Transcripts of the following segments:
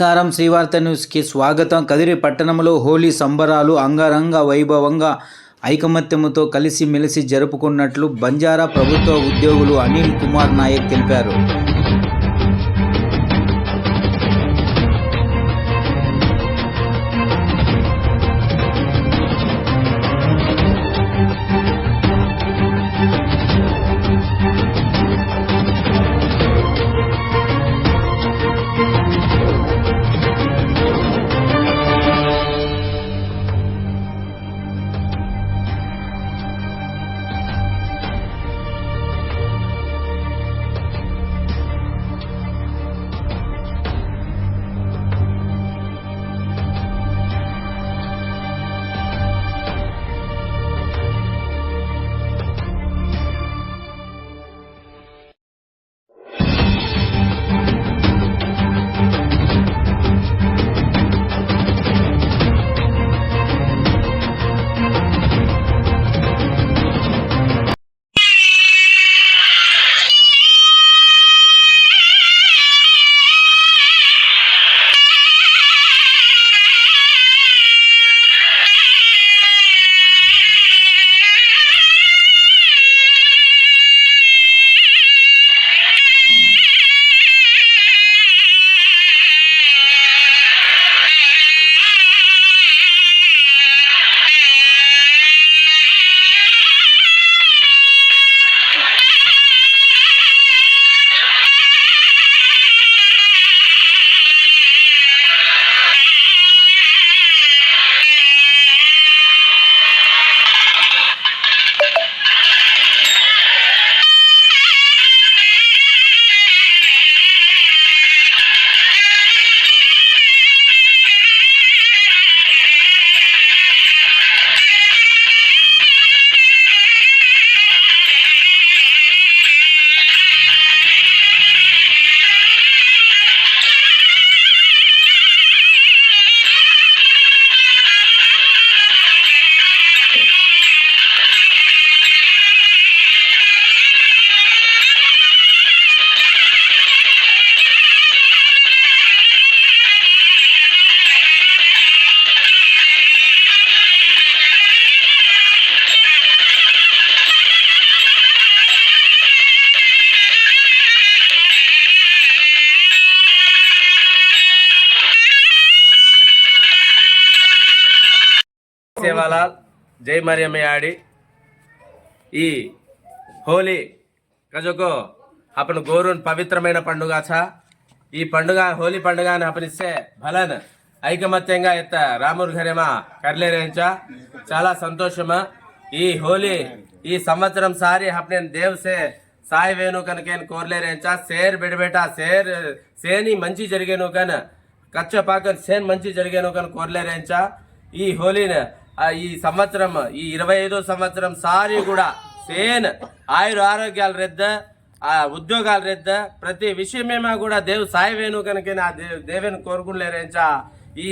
నమస్కారం. శ్రీవార్త న్యూస్కి స్వాగతం. కదిరి పట్టణంలో హోలీ సంబరాలు అంగరంగ వైభవంగా ఐకమత్యముతో కలిసి మెలిసి జరుపుకున్నట్లు బంజారా ప్రభుత్వ ఉద్యోగులు అనిల్ కుమార్ నాయక్ తెలిపారు. సేవాలాల్ జై మరియమ్మయాడి ఈ హోలీ గజకో అప్పుడు గోరున్ పవిత్రమైన పండుగ చా. ఈ పండుగ హోలీ పండుగ అపనిస్తే భలన్ ఐకమత్యంగా ఎత్త రాముర్ ఘరేమా కర్లేరేంచా. చాలా సంతోషమా. ఈ హోలీ ఈ సంవత్సరం సారి అప్నే దేవ్సే సాయి వేణు కనుకేన్ కోర్లేరేంచా. సేర్ బిడబెట సేర్ సేని మంచి జరిగేను కన్ కచ్చ పాకన్ సేన్ మంచి జరిగేను కన్ కోర్లేరేంచా. ఈ హోలీని ఈ సంవత్సరం ఈ ఇరవై ఐదో సంవత్సరం సారి కూడా సేన్ ఆయుర ఆరోగ్యాలు రెద్ద ఆ ఉద్యోగాలు రెద్ద ప్రతి విషయమేమో కూడా దేవు సాయవేను కనుక నా దేవ్ దేవేను కోరుకునిలేరేంచా ఈ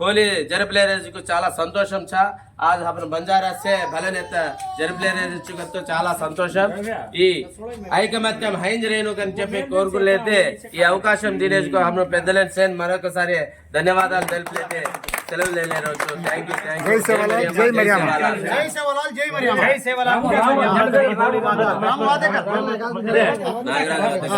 హోలీ జరపలేరేజుకు చాలా సంతోషం చా ఆ అప్పుడు బంజారాసే బలనెత్త జరపలేరేజుకతో చాలా సంతోషం. ఈ ఐకమత్యం హైంజరేణుకు అని చెప్పి కోరుకునేతే ఈ అవకాశం దినేజ్కు అప్పుడు పెద్దలేని సేన్ మరొకసారి ధన్యవాదాలు తెలుపులేతే సెలవు లేని రోజు థ్యాంక్ యూ థ్యాంక్ యూ జై మరియమ్మ జై సేవలాల్ జై మరియమ్మ జై సేవలాల్ జై మరియమ్మ రామ్ వాదేకర్ నాగరాజు